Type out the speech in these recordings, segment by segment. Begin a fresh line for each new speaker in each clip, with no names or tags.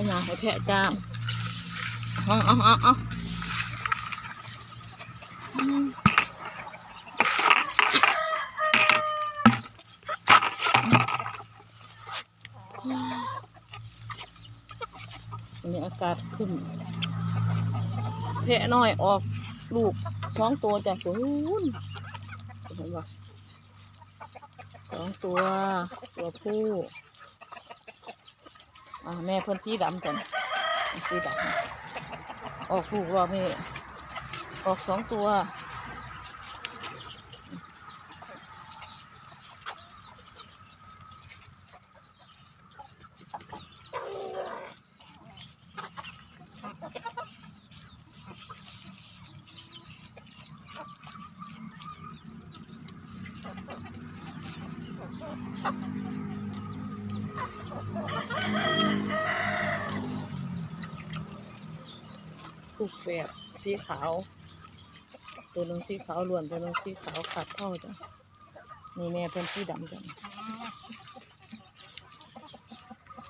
เอาหนาให้แพะจ้ามเอาเอาเอาเอาอืมอันนี้อากาศขึ้น แพะน้อยออกลูกสองตัวจากตัวนู้นเห็นปะสองตัว ตัวผู้ อ่าแม่เพิ่นสีดำจังสีดำออกลูกรอบนี้ออกสองตัว ลูกแฝดสีขาว ตัวนึงสีขาวล้วนตัวนึงสีขาวขาดเท่าจ้ะนี่แม่เป็นสีดำจ้ะ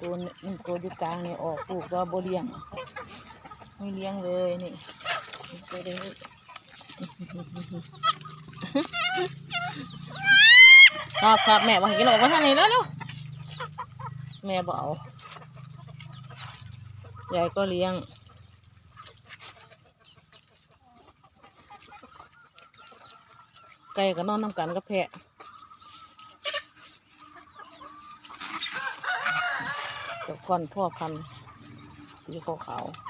ตัวนี้ตัวอยู่กลางนี่ออกลูกว่าโบเลี้ยงไม่เลี้ยงเลยนี่ตัวเด็กครับครับแม่บอกกินออกมาทางนี้แล้วเร็วแม่บอกยายก็เลี้ยง ไก่ก็นอนน้ำกันกับแพะกับคอนพ่อพันธุ์สีขาวข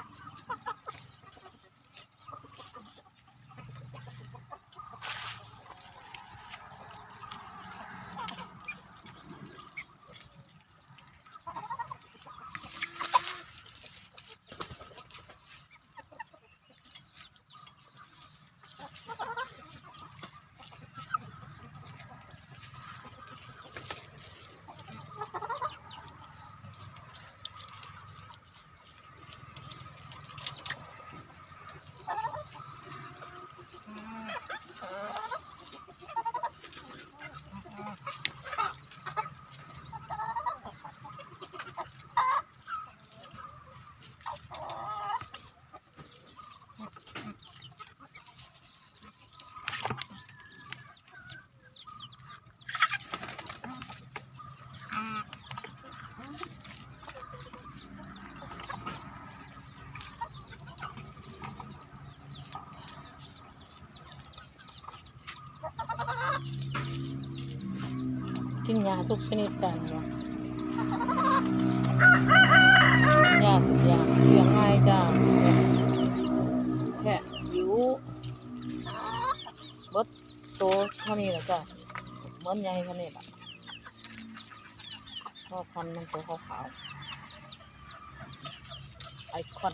กินยาทุกชนิดกันวะยาทุกอย่างเลี้ยงง่ายจ้าแค่หิวบดโตเท่านี้แหละจ้ะเหมือนใหญ่เท่านี้แหละ พ่อพันธุ์มันตัวขาวๆไอคอน